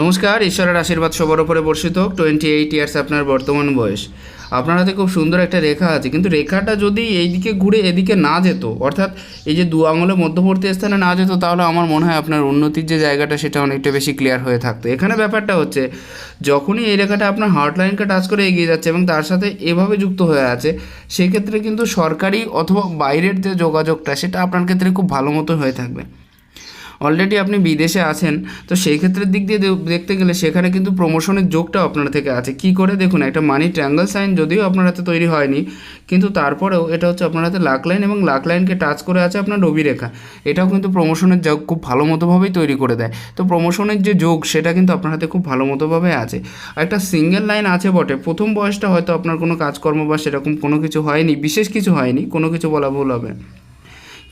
নমস্কার, ঈশ্বরের আশীর্বাদ সবার উপরে বর্ষিত টোয়েন্টি এইট ইয়ার্স আপনার বর্তমান বয়স। আপনার হাতে খুব সুন্দর একটা রেখা আছে, কিন্তু রেখাটা যদি এইদিকে ঘুরে এদিকে না যেত, অর্থাৎ এই যে দু আঙুলের মধ্যবর্তী স্থানে না যেত, তাহলে আমার মনে হয় আপনার উন্নতির যে জায়গাটা, সেটা অনেকটা বেশি ক্লিয়ার হয়ে থাকতো। এখানে ব্যাপারটা হচ্ছে, যখনই এই রেখাটা আপনার হার্ট লাইনকে টাচ করে এগিয়ে যাচ্ছে এবং তার সাথে এভাবে যুক্ত হয়ে আছে, সেক্ষেত্রে কিন্তু সরকারি অথবা বাইরের যে যোগাযোগটা, সেটা আপনার ক্ষেত্রে খুব ভালো মতো হয়ে থাকবে। অলরেডি আপনি বিদেশে আছেন, তো সেই ক্ষেত্রের দিক দিয়ে দেখতে গেলে সেখানে কিন্তু প্রমোশনের যোগটাও আপনার থেকে আছে। কি করে? দেখুন, একটা মানি ট্রায়াঙ্গেল সাইন যদিও আপনার হাতে তৈরি হয়নি, কিন্তু তারপরেও এটা হচ্ছে আপনার হাতে লাক লাইন এবং লাক লাইনকে টাচ করে আছে আপনার রবি রেখা এটাও কিন্তু প্রমোশনের যোগ খুব ভালো মতোভাবেই তৈরি করে দেয়। তো প্রমোশনের যে যোগ, সেটা কিন্তু আপনার হাতে খুব ভালো মতোভাবে আছে। একটা সিঙ্গেল লাইন আছে বটে, প্রথম বয়সটা হয়তো আপনার কোনো কাজকর্ম বা সেরকম কোনো কিছু হয়নি, বিশেষ কিছু হয়নি, কোনো কিছু বলা ভুল হবে।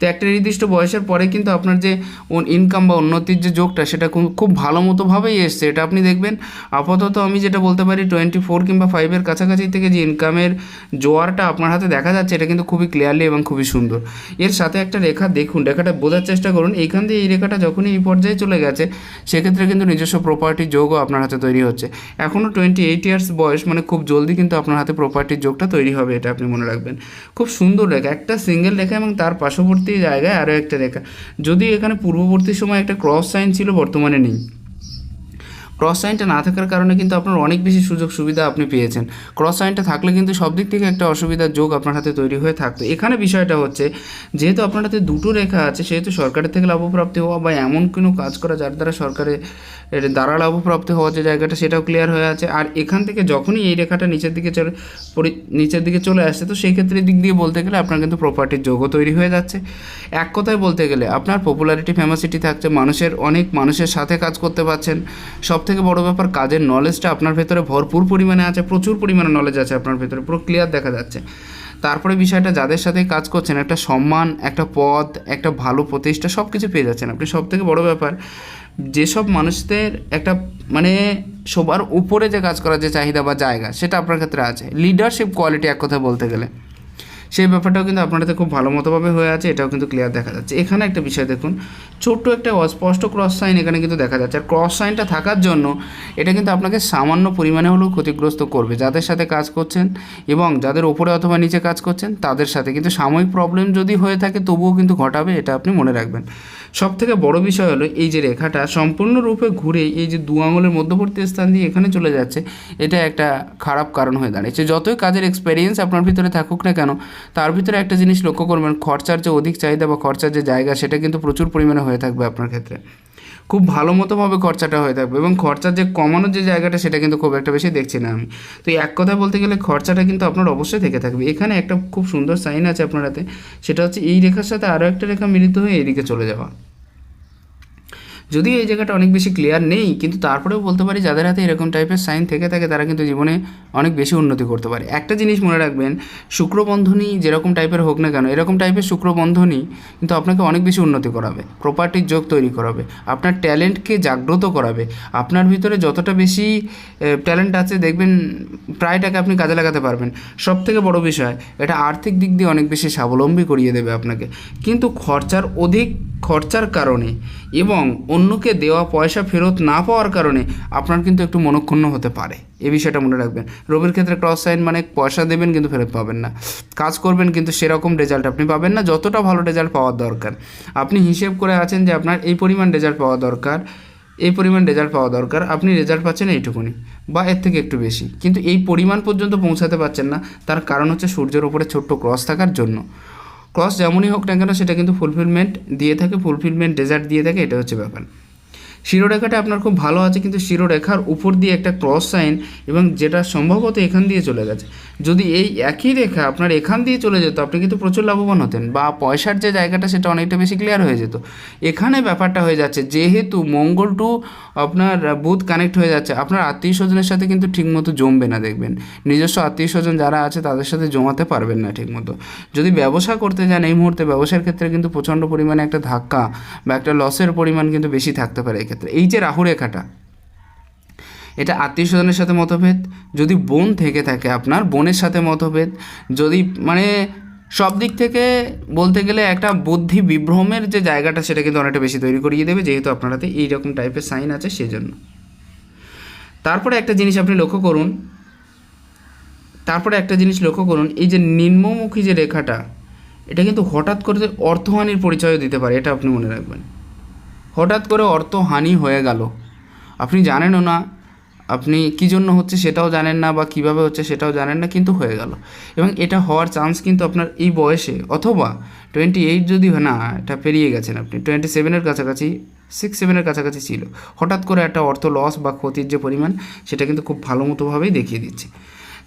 তো একটা নির্দিষ্ট বয়সের পরে কিন্তু আপনার যে ইনকাম বা উন্নতির যে যোগটা, সেটা খুব- ভালো মতোভাবেই এসছে। এটা আপনি দেখবেন, আপাতত আমি যেটা বলতে পারি টোয়েন্টি ফোর কিংবা ফাইভের কাছাকাছি থেকে যে ইনকামের জোয়ারটা আপনার হাতে দেখা যাচ্ছে, এটা কিন্তু খুবই ক্লিয়ারলি এবং খুবই সুন্দর। এর সাথে একটা রেখা দেখুন, রেখাটা বোঝার চেষ্টা করুন, এইখান দিয়ে এই রেখাটা যখনই এই পর্যায়ে চলে গেছে, সেক্ষেত্রে কিন্তু নিজস্ব প্রপার্টির যোগও আপনার হাতে তৈরি হচ্ছে। এখনও টোয়েন্টি এইট ইয়ার্স বয়স মানে খুব জলদি কিন্তু আপনার হাতে প্রপার্টির যোগটা তৈরি হবে, এটা আপনি মনে রাখবেন। খুব সুন্দর রেখা, একটা সিঙ্গেল রেখা এবং তার পার্শ্ববর্তী জায়গায় আরও একটা রেখা। যদি এখানে পূর্ববর্তী সময় একটা ক্রস সাইন ছিল বর্তমানে নেই। ক্রস সাইনটা না থাকার কারণে কিন্তু আপনার অনেক বেশি সুযোগ সুবিধা আপনি পেয়েছেন। ক্রস সাইনটা থাকলে কিন্তু সব দিক থেকে একটা অসুবিধার যোগ আপনার হাতে তৈরি হয়ে থাকতো। এখানে বিষয়টা হচ্ছে, যেহেতু আপনার হাতে দুটো রেখা আছে, সেহেতু সরকারের থেকে লাভপ্রাপ্তি হওয়া বা এমন কোনো কাজ করা যার দ্বারা সরকারের দ্বারা লাভপ্রাপ্তি হওয়ার যে জায়গাটা, সেটাও ক্লিয়ার হয়ে আছে। আর এখান থেকে যখনই এই রেখাটা নিচের দিকে চলে নিচের দিকে চলে আসছে, তো সেই ক্ষেত্রে দিক দিয়ে বলতে গেলে আপনার কিন্তু প্রপার্টির যোগও তৈরি হয়ে যাচ্ছে। এক কথায় বলতে গেলে, আপনার পপুলারিটি ফেমাসিটি থাকছে, মানুষের অনেক মানুষের সাথে কাজ করতে পারছেন, সব থেকে বড় ব্যাপার, কাজের নলেজটা আপনার ভেতরে ভরপুর পরিমাণে আছে, প্রচুর পরিমাণে নলেজ আছে আপনার ভেতরে, পুরো ক্লিয়ার দেখা যাচ্ছে। তারপরে বিষয়টা, যাদের সাথে কাজ করছেন, একটা সম্মান, একটা পদ একটা ভালো প্রতিষ্ঠা সব কিছু পেয়ে যাচ্ছেন আপনি। সব থেকে বড় ব্যাপার, যেসব মানুষদের একটা মানে সবার উপরে যে কাজ করার যে চাহিদা বা জায়গা, সেটা আপনার ক্ষেত্রে আছে। লিডারশিপ কোয়ালিটি এক কথা বলতে গেলে। সেই ব্যাপারটাও কিন্তু আপনাদের খুব ভালো মতোভাবে হয়ে আছে, এটাও কিন্তু ক্লিয়ার দেখা যাচ্ছে। এখানে একটা বিষয় দেখুন, ছোট্ট একটা অস্পষ্ট ক্রস সাইন এখানে কিন্তু দেখা যাচ্ছে। আর ক্রস সাইনটা থাকার জন্য এটা কিন্তু আপনাকে সামান্য পরিমাণে হলেও ক্ষতিগ্রস্ত করবে। যাদের সাথে কাজ করছেন এবং যাদের ওপরে অথবা নিচে কাজ করছেন, তাদের সাথে। কিন্তু সাময়িক প্রবলেম যদি হয়ে থাকে, তবুও কিন্তু ঘটাবে, এটা আপনি মনে রাখবেন। সব থেকে বড় বিষয় হলো এই যে রেখাটা সম্পূর্ণরূপে ঘুরে এই যে দু আঙুলের মধ্যবর্তী স্থান দিয়ে এখানে চলে যাচ্ছে, এটা একটা খারাপ কারণ হয়ে দাঁড়িয়েছে যতই কাজের এক্সপেরিয়েন্স আপনার ভিতরে থাকুক না কেন, তার ভিতরে একটা জিনিস লক্ষ্য করবেন, খরচার যে অধিক চাহিদা বা খরচার যে জায়গা, সেটা কিন্তু প্রচুর পরিমাণে হয়ে থাকবে আপনার ক্ষেত্রে। খুব ভালো মতোভাবে খরচাটা হয়ে থাকবে এবং খরচার যে কমানোর যে জায়গাটা, সেটা কিন্তু খুব একটা বেশি দেখছি না আমি। তো এক কথায় বলতে গেলে খরচাটা কিন্তু আপনার অবশ্যই থেকে থাকবে। এখানে একটা খুব সুন্দর সাইন আছে আপনার হাতে, সেটা হচ্ছে এই রেখার সাথে আরও একটা রেখা মিলিত হয়ে এদিকে চলে যাওয়া। যদিও এই জায়গাটা অনেক বেশি ক্লিয়ার নেই, কিন্তু তারপরেও বলতে পারি যাদের হাতে এরকম টাইপের সাইন থেকে থাকে, তারা কিন্তু জীবনে অনেক বেশি উন্নতি করতে পারে। একটা জিনিস মনে রাখবেন শুক্রবন্ধনী যেরকম টাইপের হোক না কেন, এরকম টাইপের শুক্রবন্ধনী কিন্তু আপনাকে অনেক বেশি উন্নতি করাবে প্রপার্টির যোগ তৈরি করাবে, আপনার ট্যালেন্টকে জাগ্রত করাবে, আপনার ভিতরে যতটা বেশি ট্যালেন্ট আছে, দেখবেন প্রায়টাকে আপনি কাজে লাগাতে পারবেন। সব থেকে বড় বিষয়, এটা আর্থিক দিক দিয়ে অনেক বেশি স্বাবলম্বী করিয়ে দেবে আপনাকে। কিন্তু খরচার অধিক খরচার কারণে এবং অন্যকে দেওয়া পয়সা ফেরত না পাওয়ার কারণে আপনার কিন্তু একটু মনক্ষুণ্ণ হতে পারে। এ বিষয়টা মনে রাখবেন। রবির ক্ষেত্রে ক্রস সাইন মানে পয়সা দেবেন কিন্তু ফেরত পাবেন না। কাজ করবেন কিন্তু সেরকম রেজাল্ট আপনি পাবেন না। যতটা ভালো রেজাল্ট পাওয়ার দরকার। আপনি হিসেব করে আছেন যে আপনার এই পরিমাণ রেজাল্ট পাওয়া দরকার, এই পরিমাণ রেজাল্ট পাওয়া দরকার, আপনি রেজাল্ট পাচ্ছেন এইটুকুনি বা এর থেকে একটু বেশি। কিন্তু এই পরিমাণ পর্যন্ত পৌঁছাতে পারছেন না। তার কারণ হচ্ছে সূর্যের উপরে ছোট্ট ক্রস থাকার জন্য। ক্রস যেমনই হোক না কেন, সেটা কিন্তু ফুলফিলমেন্ট দিয়ে থাকে ফুলফিলমেন্ট ডেজার্ট দিয়ে থাকে, এটা হচ্ছে ব্যাপার। শিরোরেখাটা আপনার খুব ভালো আছে, কিন্তু শিরোরেখার উপর দিয়ে একটা ক্রস সাইন এবং যেটা সম্ভবত এখান দিয়ে চলে গেছে। যদি এই একই রেখা আপনার এখান দিয়ে চলে যেত, আপনি কিন্তু প্রচুর লাভবান হতেন বা পয়সার যে জায়গাটা সেটা অনেকটা বেশি ক্লিয়ার হয়ে যেত। এখানে ব্যাপারটা হয়ে যাচ্ছে, যেহেতু মঙ্গল টু আপনার বুধ কানেক্ট হয়ে যাচ্ছে, আপনার আত্মীয় স্বজনের সাথে কিন্তু ঠিকমতো জমবে না দেখবেন। নিজস্ব আত্মীয় স্বজন যারা আছে তাদের সাথে জমাতে পারবেন না ঠিকমতো। যদি ব্যবসা করতে যান এই মুহূর্তে ব্যবসার ক্ষেত্রে কিন্তু প্রচণ্ড পরিমাণে একটা ধাক্কা বা একটা লসের পরিমাণ কিন্তু বেশি থাকতে পারে। এক্ষেত্রে এই যে রাহু রেখাটা, এটা আত্মীয় স্বজনের সাথে মতভেদ, যদি বোন থেকে থাকে আপনার, বোনের সাথে মতভেদ, যদি মানে সব দিক থেকে বলতে গেলে একটা বুদ্ধি বিভ্রমের যে জায়গাটা, সেটা কিন্তু অনেকটা বেশি তৈরি করিয়ে দেবে, যেহেতু আপনার হাতে এইরকম টাইপের সাইন আছে, সেজন্য। তারপরে একটা জিনিস আপনি লক্ষ্য করুন, তারপরে একটা জিনিস লক্ষ্য করুন, এই যে নিম্নমুখী যে রেখাটা, এটা কিন্তু হঠাৎ করে অর্থহানির পরিচয় দিতে পারে, এটা আপনি মনে রাখবেন। হঠাৎ করে অর্থহানি হয়ে গেল। আপনি জানেনও না, আপনি কী জন্য হচ্ছে সেটাও জানেন না বা কীভাবে হচ্ছে সেটাও জানেন না, কিন্তু হয়ে গেল। এবং এটা হওয়ার চান্স কিন্তু আপনার এই বয়সে, অথবা টোয়েন্টি এইট যদি না, এটা পেরিয়ে গেছেন আপনি টোয়েন্টি সেভেনের কাছাকাছি সিক্স সেভেনের কাছাকাছি ছিল। হঠাৎ করে একটা অর্থ লস বা ক্ষতির যে পরিমাণ, সেটা কিন্তু খুব ভালো মতোভাবেই দেখিয়ে দিচ্ছে।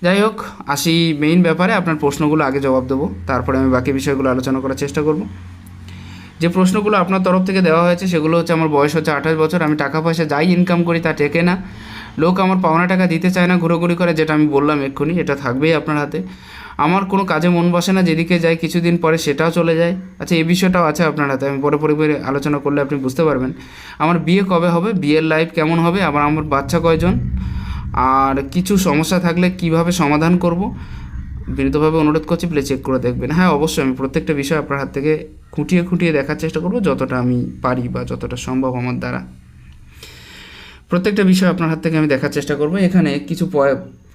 যাই হোক, আসি মেইন ব্যাপারে, আপনার প্রশ্নগুলো আগে জবাব দেবো, তারপরে আমি বাকি বিষয়গুলো আলোচনা করার চেষ্টা করব। যে প্রশ্নগুলো আপনার তরফ থেকে দেওয়া হয়েছে, সেগুলো হচ্ছে আমার বয়স হচ্ছে আঠাশ বছর, আমি টাকা পয়সা যাই ইনকাম করি তা টেকে না। লোক আমার পাওনা টাকা দিতে চায় না, ঘুরোঘুরি করে, যেটা আমি বললাম এক্ষুনি, এটা থাকবেই আপনার হাতে। আমার কোনো কাজে মন বসে না, যেদিকে যাই কিছুদিন পরে সেটাও চলে যায়। আচ্ছা এই বিষয়টাও আছে আপনার হাতে, আমি পরে পরে পরে আলোচনা করলে আপনি বুঝতে পারবেন। আমার বিয়ে কবে হবে? বিয়ের লাইফ কেমন হবে? আবার আমার বাচ্চা কয়জন? আর কিছু সমস্যা থাকলে কীভাবে সমাধান করব? বিনীতভাবে অনুরোধ করছি প্লে চেক করে দেখবেন। হ্যাঁ অবশ্যই, আমি প্রত্যেকটা বিষয় আপনার হাত থেকে খুঁটিয়ে খুঁটিয়ে দেখার চেষ্টা করব যতটা আমি পারি বা যতটা সম্ভব আমার দ্বারা। প্রত্যেকটা বিষয় আপনার হাত থেকে আমি দেখার চেষ্টা করব। এখানে কিছু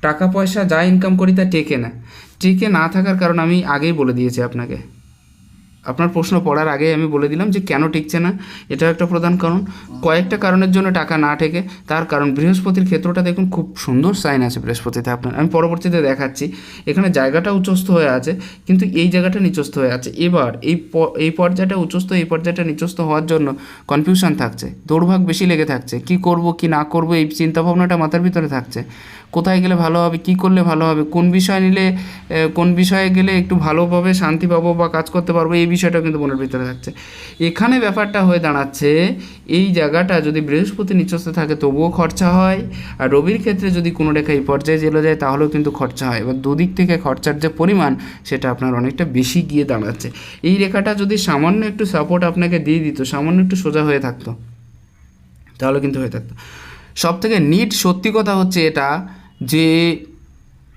টাকা পয়সা যা ইনকাম করি তা টেকে না। টেকে না থাকার কারণ আমি আগেই বলে দিয়েছি আপনাকে। আপনার প্রশ্ন পড়ার আগে আমি বলে দিলাম যে কেন টিকছে না এটাও একটা প্রধান কারণ। কয়েকটা কারণের জন্য টাকা না ঠেকে, তার কারণ বৃহস্পতির ক্ষেত্রটা দেখুন খুব সুন্দর সাইন আছে বৃহস্পতিতে আপনার। আমি পরবর্তীতে দেখাচ্ছি, এখানে জায়গাটা উচ্চস্থ হয়ে আছে, কিন্তু এই জায়গাটা নিচস্থ হয়ে আছে। এবার এই এই পর্যায়টা উচ্চস্থ, এই পর্যায়টা নিচস্থ হওয়ার জন্য কনফিউশন থাকছে দৌড়ভাগ বেশি লেগে থাকছে, কি করব, কি না করব, এই চিন্তাভাবনাটা মাথার ভিতরে থাকছে। কোথায় গেলে ভালো হবে, কি করলে ভালো হবে, কোন বিষয় নিলে কোন বিষয়ে গেলে একটু ভালোভাবে শান্তি পাবো বা কাজ করতে পারব, এই বিষয়টাও কিন্তু মনের ভিতরে থাকছে। এখানে ব্যাপারটা হয়ে দাঁড়াচ্ছে, এই জায়গাটা যদি বৃহস্পতি নিচস্থ থাকে তবুও খরচা হয়, আর রবির ক্ষেত্রে যদি কোনো রেখা এই পর্যায়ে জেলে যায় তাহলেও কিন্তু খরচা হয়। এবার দুদিক থেকে খরচার যে পরিমাণ, সেটা আপনার অনেকটা বেশি গিয়ে দাঁড়াচ্ছে। এই রেখাটা যদি সামান্য একটু সাপোর্ট আপনাকে দিয়ে দিত, সামান্য একটু সোজা হয়ে থাকতো, তাহলে কিন্তু হয়ে থাকতো। সব থেকে নিট সত্যি কথা হচ্ছে এটা যে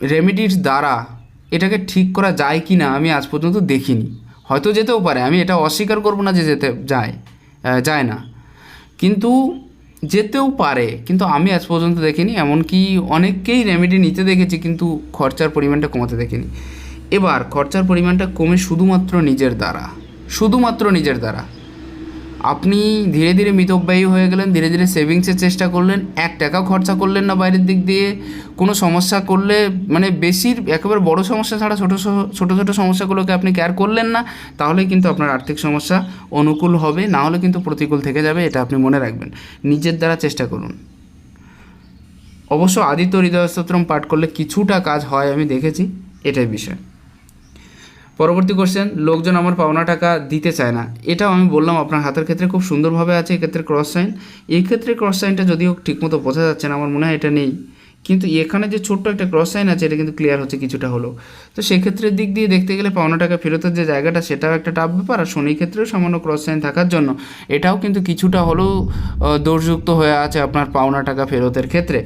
রেমেডির দ্বারা এটাকে ঠিক করা যায় কি না আমি আজ পর্যন্ত দেখিনি। হয়তো যেতেও পারে, আমি এটা অস্বীকার করব না যে যেতে যায় যায় না। কিন্তু যেতেও পারে, কিন্তু আমি আজ পর্যন্ত দেখিনি, এমনকি অনেককেই রেমেডি নিতে দেখেছি, কিন্তু খরচার পরিমাণটা কমাতে দেখিনি। এবার খরচার পরিমাণটা কমে শুধুমাত্র নিজের দ্বারা, শুধুমাত্র নিজের দ্বারা। আপনি ধীরে ধীরে মিতব্যয়ী হয়ে গেলেন, ধীরে ধীরে সেভিংসের চেষ্টা করলেন, এক টাকাও খরচা করলেন না বাইরের দিক দিয়ে, কোনো সমস্যা করলে মানে বেশির একেবারে বড় সমস্যা ছাড়া ছোটো ছোটো ছোটো সমস্যাগুলোকে আপনি কেয়ার করলেন না তাহলে কিন্তু আপনার আর্থিক সমস্যা অনুকূল হবে, না হলে কিন্তু প্রতিকূল থেকে যাবে, এটা আপনি মনে রাখবেন। নিজের দ্বারা চেষ্টা করুন। অবশ্য আদিত্য হৃদয়স্তোত্রম পাঠ করলে কিছুটা কাজ হয়, আমি দেখেছি, এটাই বিষয়। পরবর্তী কোশ্চেন লোকজন আমার পাওনা টাকা দিতে চায় না। এটাও আমি বললাম, আপনার হাতের ক্ষেত্রে খুব সুন্দরভাবে আছে, এক্ষেত্রে ক্রস সাইন এই ক্ষেত্রে ক্রস সাইনটা যদিও ঠিকমতো বোঝা যাচ্ছে না, আমার মনে হয় এটা নেই। কিন্তু এখানে যে ছোট্ট একটা ক্রস সাইন আছে, এটা কিন্তু ক্লিয়ার হচ্ছে কিছুটা হলো। তো সেক্ষেত্রের দিক দিয়ে দেখতে গেলে পাওনা টাকা ফেরতের যে জায়গাটা, সেটাও একটা টাফ ব্যাপার। আর শনির ক্ষেত্রেও সামান্য ক্রস সাইন থাকার জন্য। এটাও কিন্তু কিছুটা হলেও দোষযুক্ত হয়ে আছে আপনার পাওনা টাকা ফেরতের ক্ষেত্রে।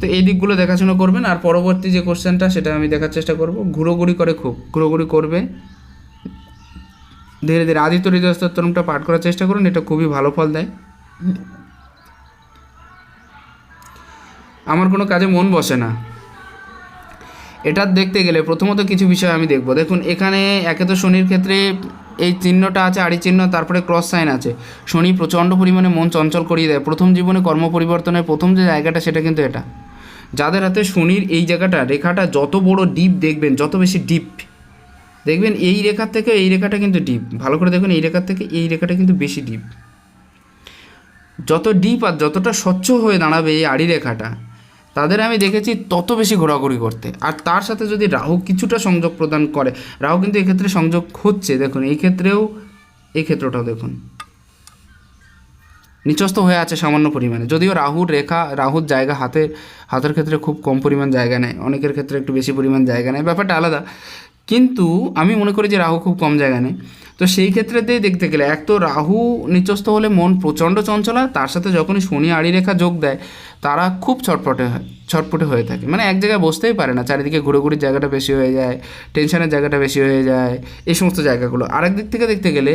তো এই দিকগুলো দেখাশোনা করবেন। আর পরবর্তী যে কোশ্চেনটা সেটা আমি দেখার চেষ্টা করব। ঘুরোঘুরি করে খুব, ঘুরোঘুরি করবে। ধীরে ধীরে আদিত্য হৃদয়স্তোত্তরমটা পাঠ করার চেষ্টা করুন। এটা খুবই ভালো ফল দেয়। আমার কোনো কাজে মন বসে না। এটা দেখতে গেলে প্রথমত কিছু বিষয় আমি দেখব। দেখুন, এখানে একে তো শনির ক্ষেত্রে এই চিহ্নটা আছে, আড়ি চিহ্ন, তারপরে ক্রস সাইন আছে। শনি প্রচণ্ড পরিমাণে মন চঞ্চল করিয়ে দেয়। প্রথম জীবনে কর্ম পরিবর্তনের প্রথম যে জায়গাটা, সেটা কিন্তু এটা। যাদের হাতে শনির এই জায়গাটা, রেখাটা যত বড় ডিপ দেখবেন, যত বেশি ডিপ দেখবেন এই রেখার থেকে এই রেখাটা কিন্তু ডিপ ভালো করে দেখুন, এই রেখার থেকে এই রেখাটা কিন্তু বেশি ডিপ যত ডিপ আর যতটা স্বচ্ছ হয়ে দাঁড়াবে এই আড়ি রেখাটা তাদের আমি দেখেছি তত বেশি ঘোরাঘুরি করতে। আর তার সাথে যদি রাহু কিছুটা সংযোগ প্রদান করে, রাহু কিন্তু এক্ষেত্রে সংযোগ হচ্ছে দেখুন, এই ক্ষেত্রেও, এই ক্ষেত্রটাও দেখুন। নিচস্থ হয়ে আছে সামান্য পরিমাণে। যদিও রাহুর রেখা, রাহুর জায়গা হাতে, হাতের ক্ষেত্রে খুব কম পরিমাণ জায়গা নেয়। অনেকের ক্ষেত্রে একটু বেশি পরিমাণ জায়গা নেয়। ব্যাপারটা আলাদা। কিন্তু আমি মনে করি যে রাহু খুব কম জায়গা নেয়। তো সেই ক্ষেত্রেতেই দেখতে গেলে, এক তো রাহু নিচস্থ হলে মন প্রচণ্ড চঞ্চল হয় তার সাথে যখনই শনি আড়ি রেখা যোগ দেয়, তারা খুব ছটপটে হয়, ছটপটে হয়ে থাকে। মানে এক জায়গায় বসতেই পারে না, চারিদিকে ঘুরে ঘুরে জায়গাটা বেশি হয়ে যায়, টেনশনের জায়গাটা বেশি হয়ে যায়, এই সমস্ত জায়গাগুলো। আরেক দিক থেকে দেখতে গেলে,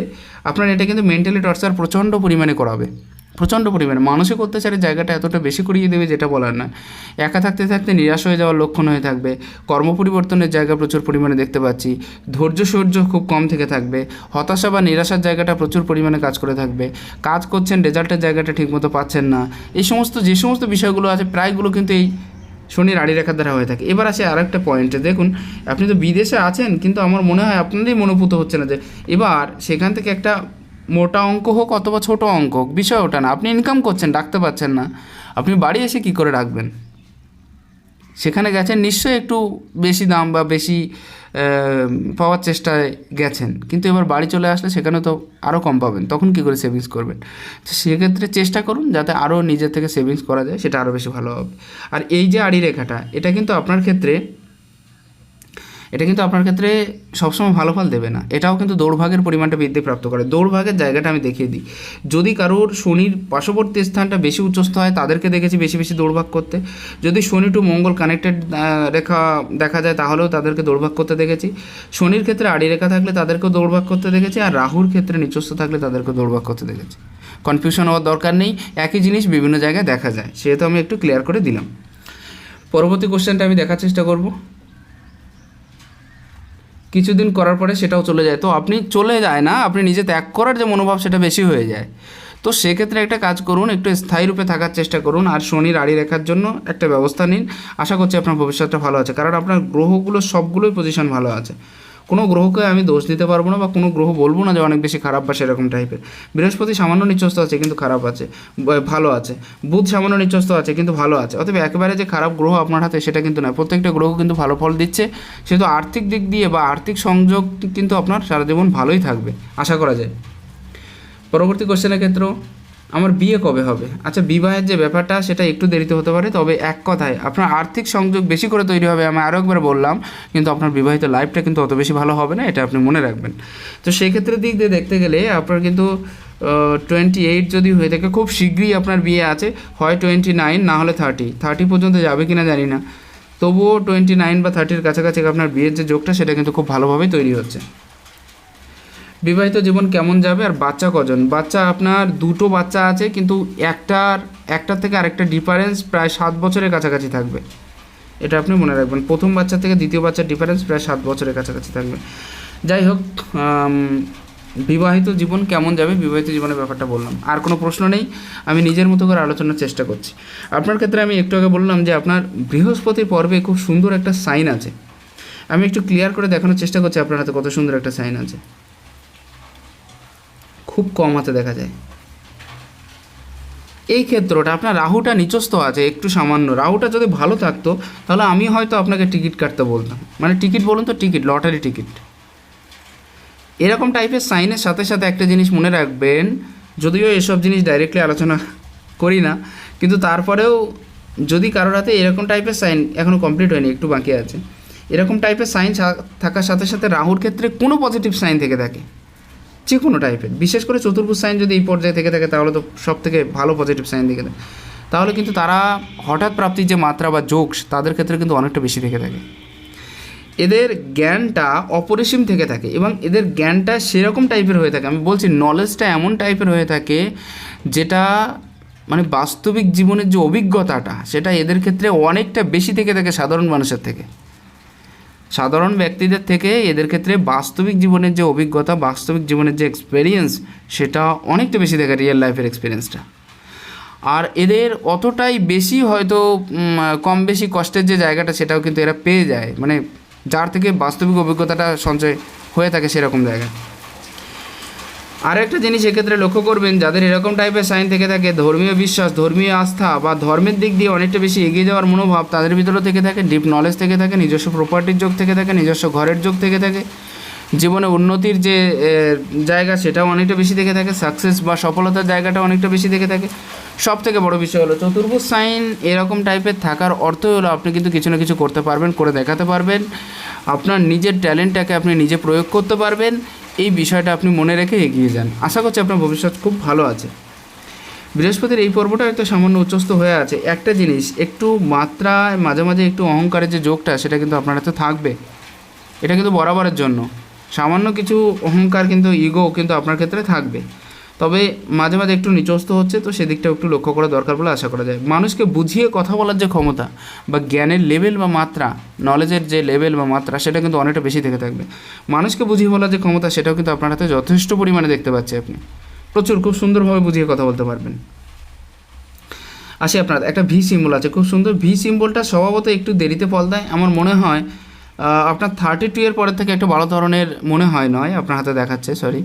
আপনার এটা কিন্তু মেন্টালি টর্চার প্রচণ্ড পরিমাণে করাবে। প্রচণ্ড পরিমাণে। মানসিক অত্যাচারের জায়গাটা এতটা বেশি করিয়ে দেবে যেটা বলার না একা থাকতে থাকতে নিরাশ হয়ে যাওয়ার লক্ষণ হয়ে থাকবে। কর্ম পরিবর্তনের জায়গা প্রচুর পরিমাণে দেখতে পাচ্ছি। ধৈর্য সহ্য খুব কম থেকে থাকবে। হতাশা বা নিরাশার জায়গাটা প্রচুর পরিমাণে কাজ করে থাকবে। কাজ করছেন, রেজাল্টের জায়গাটা ঠিকমতো পাচ্ছেন না। এই সমস্ত, যে সমস্ত বিষয়গুলো আছে, প্রায়গুলো কিন্তু এই শনির আড়ি রেখার দ্বারা হয়ে থাকে। এবার আসে আরেকটা পয়েন্টে। দেখুন, আপনি তো বিদেশে আছেন, কিন্তু আমার মনে হয় আপনারই মনোভূত হচ্ছে না যে, এবার সেখান থেকে একটা মোটা অঙ্ক হোক অথবা ছোট অঙ্ক হোক, বিষয় ওটা না। আপনি ইনকাম করছেন, ডাকতে পারছেন না। আপনি বাড়ি এসে কী করে রাখবেন? সেখানে গেছেন, নিশ্চয়ই একটু বেশি দাম বা বেশি পাওয়ার চেষ্টায় গেছেন। কিন্তু এবার বাড়ি চলে আসলে সেখানে তো আরও কম পাবেন। তখন কী করে সেভিংস করবেন? তো সেক্ষেত্রে চেষ্টা করুন যাতে আরও নিজের থেকে সেভিংস করা যায়, সেটা আরও বেশি ভালো হবে। আর এই যে আড়ি রেখাটা, এটা কিন্তু আপনার ক্ষেত্রে এটা কিন্তু আপনার ক্ষেত্রে সবসময় ভালো ফল দেবে না। এটাও কিন্তু দৌড়ভাগের পরিমাণটা বৃদ্ধি প্রাপ্ত করে। দৌড়ভাগের জায়গাটা আমি দেখিয়ে দিই। যদি কারোর শনির পার্শ্ববর্তী স্থানটা বেশি উচ্চস্থ হয়, তাদেরকে দেখেছি বেশি বেশি দৌড়ভাগ করতে। যদি শনি টু মঙ্গল কানেক্টেড রেখা দেখা যায়, তাহলেও তাদেরকে দৌড়ভাগ করতে দেখেছি। শনির ক্ষেত্রে আড়ি রেখা থাকলে তাদেরকেও দৌড়ভাগ করতে দেখেছি, আর রাহুর ক্ষেত্রে নিচস্থ থাকলে তাদেরকে দৌড়ভাগ করতে দেখেছি। কনফিউশন হওয়ার দরকার নেই। একই জিনিস বিভিন্ন জায়গায় দেখা যায়। সেহেতু আমি একটু ক্লিয়ার করে দিলাম। পরবর্তী কোশ্চেনটা আমি দেখার চেষ্টা করব। কিছুদিন করার পরে সেটাও চলে যায়। তো আপনি চলে যায় না, আপনি নিজে ত্যাগ করার যে মনোভাব সেটা বেশি হয়ে যায়। তো সেক্ষেত্রে একটা কাজ করুন, একটু স্থায়ী রূপে থাকার চেষ্টা করুন আর শনির আড়ি রেখার জন্য একটা ব্যবস্থা নিন। আশা করছি আপনার ভবিষ্যৎটা ভালো আছে, কারণ আপনার গ্রহগুলো সবগুলোই পজিশন ভালো আছে। কোনো গ্রহকে আমি দোষ দিতে পারব না বা কোনো গ্রহ বলব না যে অনেক বেশি খারাপ বা সেরকম টাইপের। বৃহস্পতি সামান্য নিচস্ত আছে, কিন্তু খারাপ আছে ভালো আছে। বুধ সামান্য নিচস্ত আছে, কিন্তু ভালো আছে। অতএব একেবারে যে খারাপ গ্রহ আপনার হাতে সেটা কিন্তু নয়। প্রত্যেকটা গ্রহ কিন্তু ভালো ফল দিচ্ছে। সেহেতু আর্থিক দিক দিয়ে বা আর্থিক সংযোগ কিন্তু আপনার সারা জীবন ভালোই থাকবে। আশা করা যায়। পরবর্তী কোশ্চেনের ক্ষেত্রেও আমার বিয়ে কবে হবে? আচ্ছা বিবাহের যে ব্যাপারটা, সেটা একটু দেরিতে হতে পারে, তবে এক কথায়, আপনার আর্থিক সংযোগ বেশি করে তৈরি হবে, আমি আরও একবার বললাম, কিন্তু আপনার বিবাহিত লাইফটা কিন্তু অত বেশি ভালো হবে না, এটা আপনি মনে রাখবেন। তো সেই ক্ষেত্রে দিক দিয়ে দেখতে গেলে, আপনার কিন্তু টোয়েন্টি এইট যদি হয়ে থাকে, খুব শীঘ্রই আপনার বিয়ে আছে, হয় টোয়েন্টি নাইন না হলে থার্টি থার্টি পর্যন্ত যাবে কিনা জানি না। তবুও টোয়েন্টি নাইন বা থার্টির কাছাকাছি আপনার বিয়ের যে যোগটা, সেটা কিন্তু খুব ভালোভাবেই তৈরি হচ্ছে। বিবাহিত জীবন কেমন যাবে আর বাচ্চা কজন? বাচ্চা আপনার দুটো বাচ্চা আছে, কিন্তু একটার একটার থেকে আরেকটা ডিফারেন্স প্রায় সাত বছরের কাছাকাছি থাকবে। এটা আপনি মনে রাখবেন। প্রথম বাচ্চা থেকে দ্বিতীয় বাচ্চার ডিফারেন্স প্রায় সাত বছরের কাছাকাছি থাকবে। যাই হোক বিবাহিত জীবন কেমন যাবে? বিবাহিত জীবনের ব্যাপারটা বললাম। আর কোনো প্রশ্ন নেই? আমি নিজের মতো করে আলোচনার চেষ্টা করছি। আপনার ক্ষেত্রে আমি একটু আগে বললাম যে আপনার বৃহস্পতির পর্বে খুব সুন্দর একটা সাইন আছে। আমি একটু ক্লিয়ার করে দেখানোর চেষ্টা করছি আপনার হাতে কত সুন্দর একটা সাইন আছে। খুব কম হাতে দেখা যায়। এই ক্ষেত্রটা আপনার রাহুটা নিচস্থ আছে, একটু সামান্য। রাহুটা যদি ভালো থাকতো, তাহলে আমি হয়তো আপনাকে টিকিট কাটতে বলতাম। মানে টিকিট বলুন তো, টিকিট, লটারি টিকিট। এরকম টাইপের সাইনের সাথে সাথে একটা জিনিস মনে রাখবেন, যদিও এসব জিনিস ডাইরেক্টলি আলোচনা করি না, কিন্তু তারপরেও যদি কারোর হাতে এরকম টাইপের সাইন এখনও কমপ্লিট হয়নি, একটু বাকি আছে, এরকম টাইপের সাইন থাকার সাথে সাথে রাহুর ক্ষেত্রে কোনো পজিটিভ সাইন থেকে থাকে। যে কোনো টাইপের বিশেষ করে চতুর্ভুজ সাইন যদি এই পর্যায়ে থেকে থাকে, তাহলে তো সব থেকে ভালো পজিটিভ সাইন থেকে থাকে তাহলে কিন্তু তারা হঠাৎ প্রাপ্তির যে মাত্রা বা যোগ তাদের ক্ষেত্রে কিন্তু অনেকটা বেশি থেকে থাকে। এদের জ্ঞানটা অপরিসীম থেকে থাকে এবং এদের জ্ঞানটা সেরকম টাইপের হয়ে থাকে। আমি বলছি নলেজটা এমন টাইপের হয়ে থাকে, যেটা মানে বাস্তবিক জীবনের যে অভিজ্ঞতাটা, সেটা এদের ক্ষেত্রে অনেকটা বেশি থেকে থাকে সাধারণ মানুষের থেকে। সাধারণ ব্যক্তিদের থেকে এদের ক্ষেত্রে বাস্তবিক জীবনের যে অভিজ্ঞতা, বাস্তবিক জীবনের যে এক্সপিরিয়েন্স সেটা অনেকটা বেশি দেখা রিয়েল লাইফের এক্সপিরিয়েন্সটা আর এদের অতটাই বেশি হয়তো কম বেশি কষ্টের যে জায়গাটা, সেটাও কিন্তু এরা পেয়ে যায়। মানে যার থেকে বাস্তবিক অভিজ্ঞতাটা সঞ্চয় হয়ে থাকে সেরকম জায়গায়। আর একটা জিনিস এক্ষেত্রে লক্ষ্য করবেন, যাদের এরকম টাইপের সাইন থেকে থাকে, ধর্মীয় বিশ্বাস, ধর্মীয় আস্থা বা ধর্মের দিক দিয়ে অনেকটা বেশি এগিয়ে যাওয়ার মনোভাব তাদের ভিতরে থেকে থাকে ডিপ নলেজ থেকে থাকে, নিজস্ব প্রপার্টির যোগ থেকে থাকে, নিজস্ব ঘরের যোগ থেকে থাকে, জীবনে উন্নতির যে জায়গা সেটাও অনেকটা বেশি থেকে থাকে সাকসেস বা সফলতার জায়গাটা অনেকটা বেশি থেকে থাকে। সব থেকে বড় বিষয় হলো চতুর্ভুজ সাইন এরকম টাইপের থাকার অর্থ হলো আপনি কিন্তু কিছু না কিছু করতে পারবেন, করে দেখাতে পারবেন। আপনার নিজের ট্যালেন্টটাকে আপনি নিজে প্রয়োগ করতে পারবেন। বিষয়টা আপনি মনে রেখে এগিয়ে যান। আশা করছি আপনার ভবিষ্যৎ খুব ভালো আছে। বৃহস্পতির এই পর্বটা হয়তো সামান্য উচ্চস্ত হয়ে আছে। একটা জিনিস, একটু মাত্রায় মাঝে মাঝে একটু অহংকারের যে যোগটা, সেটা কিন্তু আপনার হাতে থাকবে। এটা কিন্তু বরাবরের জন্য। সামান্য কিছু অহংকার কিন্তু ইগো কিন্তু আপনার ক্ষেত্রে থাকবে। তবে মাঝে মাঝে একটু নিচস্ত হচ্ছে, তো সেদিকটাও একটু লক্ষ্য করা দরকার বলে আশা করা যায়। মানুষকে বুঝিয়ে কথা বলার যে ক্ষমতা বা জ্ঞানের লেভেল বা মাত্রা নলেজের যে লেভেল বা মাত্রা, সেটা কিন্তু অনেকটা বেশি থেকে থাকবে। মানুষকে বুঝিয়ে বলার যে ক্ষমতা, সেটাও কিন্তু আপনার হাতে যথেষ্ট পরিমাণে দেখতে পাচ্ছি আপনি। প্রচুর, খুব সুন্দরভাবে বুঝিয়ে কথা বলতে পারবেন। আসি আপনার, একটা ভি সিম্বল আছে, খুব সুন্দর ভি সিম্বলটা স্বভাবত একটু দেরিতে ফল দেয় আমার মনে হয় আপনার থার্টি টু এর পরের থেকে একটু ভালো ধরনের মনে হয় নয়, আপনার হাতে দেখাচ্ছে সরি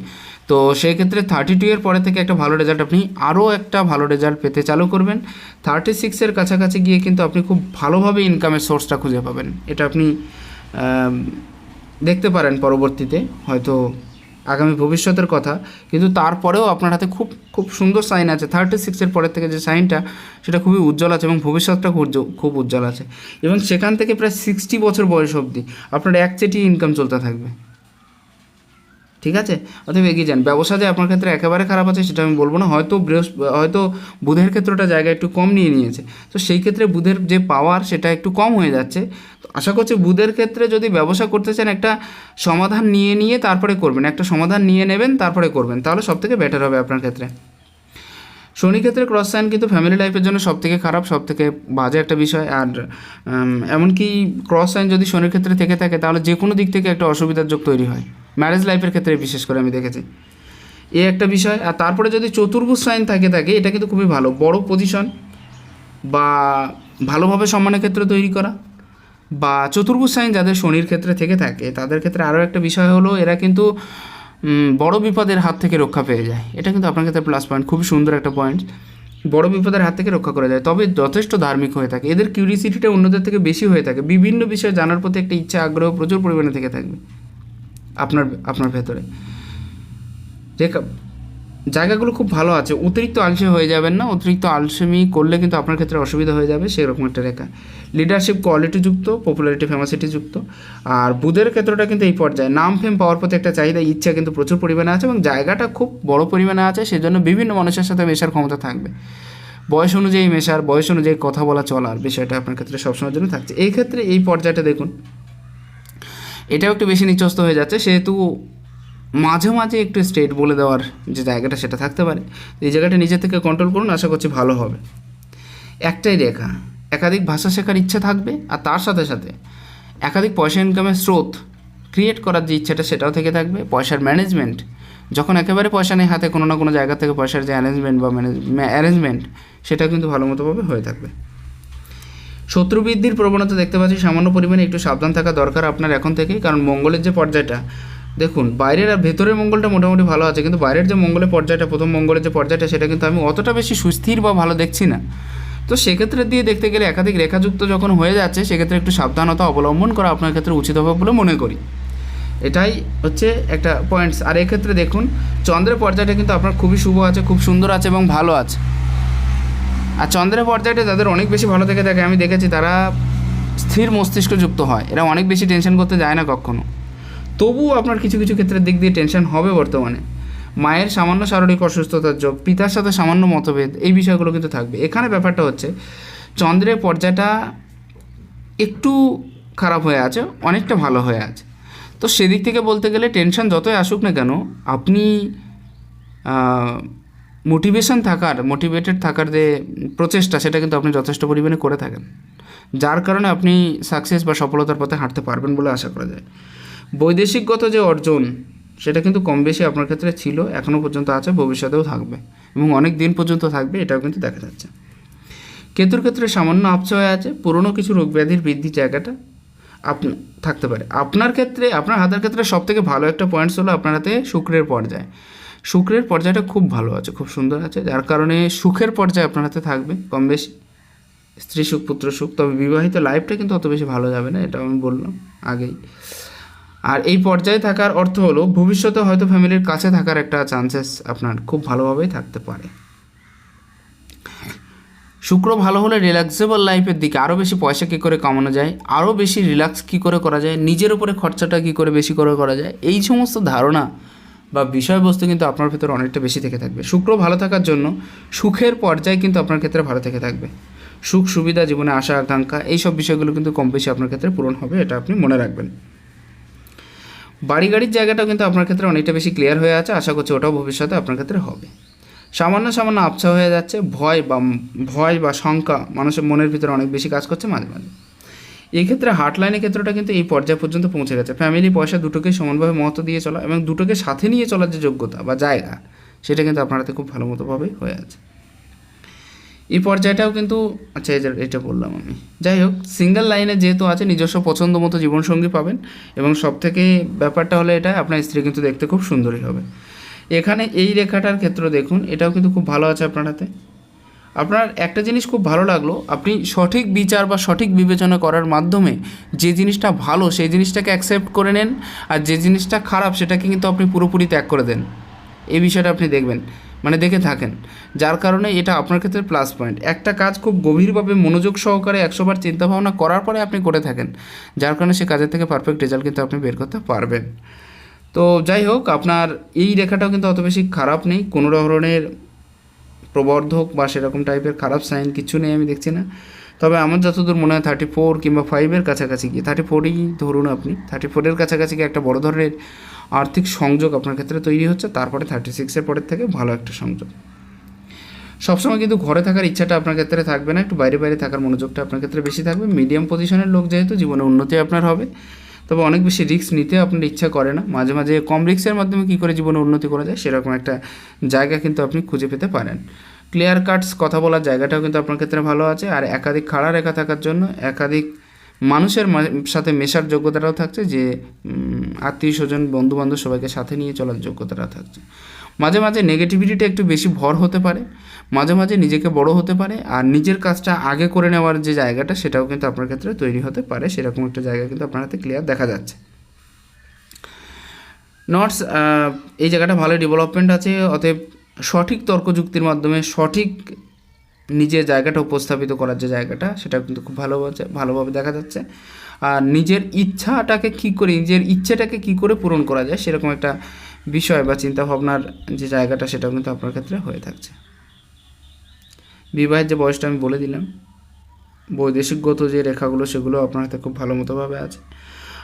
তো সেই ক্ষেত্রে থার্টি টু এর পরে থেকে একটা ভালো রেজাল্ট আপনি আরও একটা ভালো রেজাল্ট পেতে চালু করবেন। থার্টি সিক্সের কাছাকাছি গিয়ে কিন্তু আপনি খুব ভালোভাবে ইনকামের সোর্সটা খুঁজে পাবেন। এটা আপনি দেখতে পারেন পরবর্তীতে, হয়তো আগামী ভবিষ্যতের কথা। কিন্তু তারপরেও আপনার হাতে খুব খুব সুন্দর সাইন আছে। থার্টি সিক্সের পরের থেকে যে সাইনটা সেটা খুবই উজ্জ্বল আছে এবং ভবিষ্যৎটা খুব উজ্জ্বল আছে। এবং সেখান থেকে প্রায় সিক্সটি বছর বয়স অবধি আপনার একচেটি ইনকাম চলতে থাকবে। ঠিক আছে? অতএব এগিয়ে যান। ব্যবসা যে আপনার ক্ষেত্রে একেবারে খারাপ আছে সেটা আমি বলব না। হয়তো বৃহস্প, হয়তো বুধের ক্ষেত্রটা জায়গা একটু কম নিয়ে নিয়েছে। তো সেই ক্ষেত্রে বুধের যে পাওয়ার সেটা একটু কম হয়ে যাচ্ছে। তো আশা করছি বুধের ক্ষেত্রে যদি ব্যবসা করতে চান, একটা সমাধান নিয়ে নিয়ে তারপরে করবেন। একটা সমাধান নিয়ে নেবেন, তারপরে করবেন। তাহলে সব থেকে বেটার হবে আপনার ক্ষেত্রে। শনি ক্ষেত্রে ক্রস সাইন কিন্তু ফ্যামিলি লাইফের জন্য সব থেকে খারাপ সব থেকে বাজে একটা বিষয়। আর এমনকি ক্রস সাইন যদি শনির ক্ষেত্রে থেকে থাকে, তাহলে যে কোনো দিক থেকে একটা অসুবিধার যোগ তৈরি হয়। ম্যারেজ লাইফের ক্ষেত্রে বিশেষ করে আমি দেখেছি। এ একটা বিষয়, আর তারপরে যদি চতুর্ভুজ সাইন থাকে থাকে, এটা কিন্তু খুবই ভালো। বড় পজিশন বা ভালোভাবে সম্মানের ক্ষেত্রে তৈরি করা বা চতুর্ভুজ সাইন যাদের শনির ক্ষেত্রে থেকে থাকে, তাদের ক্ষেত্রে আরও একটা বিষয় হলো, এরা কিন্তু বড় বিপদের হাত থেকে রক্ষা পেয়ে যায়। এটা কিন্তু আপনার ক্ষেত্রে প্লাস পয়েন্ট খুবই সুন্দর একটা পয়েন্ট বড় বিপদের হাত থেকে রক্ষা করা যায়। তবে যথেষ্ট ধার্মিক হয়ে থাকে। এদের কিউরিসিটিটা অন্যদের থেকে বেশি হয়ে থাকে। বিভিন্ন বিষয়ে জানার প্রতি একটা ইচ্ছা, আগ্রহ প্রচুর পরিমাণে থেকে থাকবে। আপনার আপনার ভেতরে। যে জায়গাগুলো খুব ভালো আছে। অতিরিক্ত আলসে হয়ে যাবেন না। অতিরিক্ত আলসেমি করলে কিন্তু আপনার ক্ষেত্রে অসুবিধা হয়ে যাবে। সেরকম একটা রেখা। লিডারশিপ কোয়ালিটি যুক্ত পপুলারিটি ফেমাসিটি যুক্ত। আর বুধের ক্ষেত্রটা কিন্তু এই পর্যায়ে। নাম ফেম পাওয়ার প্রতি একটা চাহিদা, ইচ্ছা কিন্তু প্রচুর পরিমাণে আছে এবং জায়গাটা খুব বড় পরিমাণে আছে। সেজন্য বিভিন্ন মানুষের সাথে মেশার ক্ষমতা থাকবে। বয়স অনুযায়ী মেশার, বয়স অনুযায়ী কথা বলা চলার বিষয়টা আপনার ক্ষেত্রে সবসময়ের জন্য থাকছে। এই ক্ষেত্রে এই পর্যায়টা দেখুন। এটাও একটু বেশি নিচস্ত হয়ে যাচ্ছে, সেহেতু মাঝে মাঝে একটু স্টেট বলে দেওয়ার যে জায়গাটা সেটা থাকতে পারে। এই জায়গাটা নিজে থেকে কন্ট্রোল করুন, আশা করছি ভালো হবে। একটাই রেখা, একাধিক ভাষা শেখার ইচ্ছা থাকবে, আর তার সাথে সাথে একাধিক পয়সা ইনকামের স্রোত ক্রিয়েট করার যে ইচ্ছাটা সেটাও থেকে থাকবে। পয়সার ম্যানেজমেন্ট যখন একেবারে পয়সা নেই হাতে, কোনো না কোনো জায়গা থেকে পয়সার যে অ্যারেঞ্জমেন্ট বা ম্যানেজ অ্যারেঞ্জমেন্ট সেটা কিন্তু ভালো মতোভাবে হয়ে থাকবে। শত্রু বৃদ্ধির প্রবণতা দেখতে পাচ্ছি, সামান্য পরিমাণে একটু সাবধান থাকা দরকার আপনার এখন থেকেই, কারণ মঙ্গলের যে পর্যায়টা, দেখুন, বাইরের আর ভেতরের মঙ্গলটা মোটামুটি ভালো আছে, কিন্তু বাইরের যে মঙ্গলের পর্যায়টা, প্রথম মঙ্গলের যে পর্যায়টা, সেটা কিন্তু আমি অতটা বেশি সুস্থির বা ভালো দেখছি না। তো সেক্ষেত্রে দিয়ে দেখতে গেলে একাধিক রেখাযুক্ত যখন হয়ে যাচ্ছে, সেক্ষেত্রে একটু সাবধানতা অবলম্বন করা আপনার ক্ষেত্রে উচিত হবে বলে মনে করি। এটাই হচ্ছে একটা পয়েন্টস আর এক্ষেত্রে দেখুন, চন্দ্রের পর্যায়টা কিন্তু আপনার খুবই শুভ আছে, খুব সুন্দর আছে এবং ভালো আছে। আর চন্দ্রের পর্যায়টা যাদের অনেক বেশি ভালো থেকে থাকে আমি দেখেছি তারা স্থির মস্তিষ্কযুক্ত হয়। এরা অনেক বেশি টেনশন করতে যায় না কখনো। তবুও আপনার কিছু কিছু ক্ষেত্রের দিক দিয়ে টেনশন হবে বর্তমানে। মায়ের সামান্য শারীরিক অসুস্থতার যোগ, পিতার সাথে সামান্য মতভেদ, এই বিষয়গুলো কিন্তু থাকবে। এখানে ব্যাপারটা হচ্ছে, চন্দ্রের পর্যায়টা একটু খারাপ হয়ে আছে, অনেকটা ভালো হয়ে আছে। তো সেদিক থেকে বলতে গেলে টেনশন যতই আসুক না কেন, আপনি মোটিভেশন থাকার মোটিভেটেড থাকার যে প্রচেষ্টা, সেটা কিন্তু আপনি যথেষ্ট পরিমাণে করে থাকেন। যার কারণে আপনি সাকসেস বা সফলতার পথে হাঁটতে পারবেন বলে আশা করা যায়। বৈদেশিকগত যে অর্জন, সেটা কিন্তু কম বেশি আপনার ক্ষেত্রে ছিল এখনও পর্যন্ত আছে, ভবিষ্যতেও থাকবে এবং অনেক দিন পর্যন্ত থাকবে, এটাও কিন্তু দেখা যাচ্ছে। কেতুর ক্ষেত্রে সামান্য আপচয় আছে, পুরনো কিছু রোগ ব্যাধির বৃদ্ধির জায়গাটা আপ, থাকতে পারে। আপনার ক্ষেত্রে, আপনার হাতের ক্ষেত্রে সব থেকে ভালো একটা পয়েন্টস হলো আপনার হাতে শুক্রের পর্যায়। শুক্রের পর্যায়টা খুব ভালো আছে, খুব সুন্দর আছে। যার কারণে সুখের পর্যায়ে আপনার হাতে থাকবে, কম বেশি। স্ত্রী সুখ, পুত্র সুখ, তবে বিবাহিত লাইফটা কিন্তু অত বেশি ভালো যাবে না এটা আমি বললাম আগেই। আর এই পর্যায়ে থাকার অর্থ হলো, ভবিষ্যতে হয়তো ফ্যামিলির কাছে থাকার একটা চান্সেস আপনার খুব ভালোভাবেই থাকতে পারে। শুক্র ভালো হলে রিল্যাক্সেবল লাইফের দিকে আরও বেশি পয়সা কী করে কামানো যায় আরও বেশি রিল্যাক্স কী করে করা যায়, নিজের উপরে খরচাটা কী করে বেশি করে করা যায়, এই সমস্ত ধারণা বা বিষয়বস্তু কিন্তু আপনার ভেতরে অনেকটা বেশি থেকে থাকবে। শুক্র ভালো থাকার জন্য সুখের পর্যায়ে কিন্তু আপনার ক্ষেত্রে ভালো থেকে থাকবে। সুখ, সুবিধা, জীবনে আশা, আকাঙ্ক্ষা, এইসব বিষয়গুলো কিন্তু কম বেশি আপনার ক্ষেত্রে পূরণ হবে, এটা আপনি মনে রাখবেন। বাড়ি গাড়ির জায়গাটাও কিন্তু আপনার ক্ষেত্রে অনেকটা বেশি ক্লিয়ার হয়ে আছে, আশা করছি ওটাও ভবিষ্যতে আপনার ক্ষেত্রে হবে। সামান্য সামান্য আবছা হয়ে যাচ্ছে, ভয় বা ভয় বা শঙ্কা মানুষের মনের ভিতরে অনেক বেশি কাজ করছে মাঝে মাঝে। এই ক্ষেত্রে হার্টলাইনের ক্ষেত্রটা কিন্তু এই পর্যায় পর্যন্ত পৌঁছে গেছে। ফ্যামিলি পয়সা দুটোকে সমানভাবে মহত্ব দিয়ে চলা এবং দুটোকে সাথে নিয়ে চলার যে যোগ্যতা বা জায়গা, সেটা কিন্তু আপনার হাতে খুব ভালো মতোভাবেই হয়ে আছে। এই পর্যায়টাও কিন্তু আচ্ছা এই এটা বললাম আমি। যাই হোক সিঙ্গেল লাইনে যেহেতু আছে, নিজস্ব পছন্দ মতো জীবনসঙ্গী পাবেন এবং সব থেকে ব্যাপারটা হলো এটা, আপনার স্ত্রী কিন্তু দেখতে খুব সুন্দরী হবে। এখানে এই রেখাটার ক্ষেত্র দেখুন, এটাও কিন্তু খুব ভালো আছে আপনার হাতে। আপনার একটা জিনিস খুব ভালো লাগল, আপনি সঠিক বিচার বা সঠিক বিবেচনা করার মাধ্যমে যে জিনিসটা ভালো সেই জিনিসটাকে অ্যাকসেপ্ট করে নেন, আর যে জিনিসটা খারাপ সেটাকে কিন্তু আপনি পুরোপুরি ত্যাগ করে দেন। এই বিষয়টা আপনি দেখবেন মানে দেখে থাকেন। যার কারণে এটা আপনার ক্ষেত্রে প্লাস পয়েন্ট একটা কাজ খুব গভীরভাবে মনোযোগ সহকারে একশোবার চিন্তাভাবনা করার পরে আপনি করে থাকেন, যার কারণে সে কাজের থেকে পারফেক্ট রেজাল্ট কিন্তু আপনি বের করতে পারবেন। তো যাই হোক, আপনার এই রেখাটাও কিন্তু অত বেশি খারাপ নেই, কোনো ধরনের প্রবর্ধক বা সেরকম টাইপের খারাপ সাইন কিছু নেই আমি দেখছি না। তবে আমার যতদূর মনে হয় থার্টি ফোর কিংবা ফাইভের কাছাকাছি গিয়ে থার্টি ফোরই ধরুন আপনি থার্টি ফোরের কাছাকাছি গিয়ে একটা বড় ধরনের আর্থিক সংযোগ আপনার ক্ষেত্রে তৈরি হচ্ছে, তারপরে থার্টি সিক্সের পরের থেকে ভালো একটা সংযোগ। সবসময় কিন্তু ঘরে থাকার ইচ্ছাটা আপনার ক্ষেত্রে থাকবে না, একটু বাইরে বাইরে থাকার মনোযোগটা আপনার ক্ষেত্রে বেশি থাকবে। মিডিয়াম পজিশনের লোক যেহেতু জীবনে উন্নতি আপনার হবে। তবে অনেক বেশি রিস্ক নিতে আপনার ইচ্ছা করে না। মাঝে মাঝে কম রিক্সের মাধ্যমে কী করে জীবনে উন্নতি করা যায় সেরকম একটা জায়গা কিন্তু আপনি খুঁজে পেতে পারেন। ক্লিয়ার কাটস কথা বলার জায়গাটাও কিন্তু আপনার ক্ষেত্রে ভালো আছে। আর একাধিক খাড়া রেখা থাকার জন্য একাধিক মানুষের সাথে মেশার যোগ্যতাটাও থাকছে যে আত্মীয় স্বজন বন্ধুবান্ধব সবাইকে সাথে নিয়ে চলার যোগ্যতাটা থাকছে। মাঝে মাঝে নেগেটিভিটিটা একটু বেশি ভর হতে পারে, মাঝে মাঝে নিজেকে বড় হতে পারে, আর নিজের কাজটা আগে করে নেওয়ার যে জায়গাটা সেটাও কিন্তু আপনার ক্ষেত্রে তৈরি হতে পারে, সেরকম একটা জায়গা কিন্তু আপনার হাতে ক্লিয়ার দেখা যাচ্ছে। নটস এই জায়গাটা ভালো ডেভেলপমেন্ট আছে, অতএব সঠিক তর্কযুক্তির মাধ্যমে সঠিক নিজের জায়গাটা উপস্থাপিত করার যে জায়গাটা সেটা কিন্তু খুব ভালো ভালোভাবে দেখা যাচ্ছে। আর নিজের ইচ্ছাটাকে কী করে, নিজের ইচ্ছেটাকে কী করে পূরণ করা যায়, সেরকম একটা বিষয় বা চিন্তাভাবনার যে জায়গাটা, সেটাও কিন্তু আপনার ক্ষেত্রে হয়ে থাকছে। বিবাহের যে বয়সটা আমি বলে দিলাম, বৈদেশিকগত যে রেখাগুলো, সেগুলো আপনার হাতে খুব ভালো মতোভাবে আছে।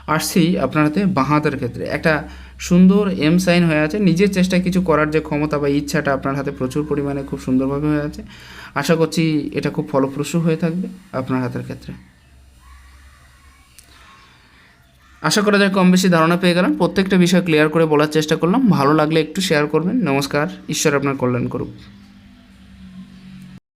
আসছি আপনার হাতে বাঁ হাতের ক্ষেত্রে। একটা সুন্দর এম সাইন হয়ে আছে, নিজের চেষ্টায় কিছু করার যে ক্ষমতা বা ইচ্ছাটা আপনার হাতে প্রচুর পরিমাণে খুব সুন্দরভাবে হয়ে আছে। আশা করছি এটা খুব ফলপ্রসূ হয়ে থাকবে আপনার হাতের ক্ষেত্রে। আশা করা যায় কম বেশি ধারণা পেয়ে গেলাম। প্রত্যেকটা বিষয় ক্লিয়ার করে বলার চেষ্টা করলাম। ভালো লাগলে একটু শেয়ার করবেন। নমস্কার। ঈশ্বর আপনার কল্যাণ করুক।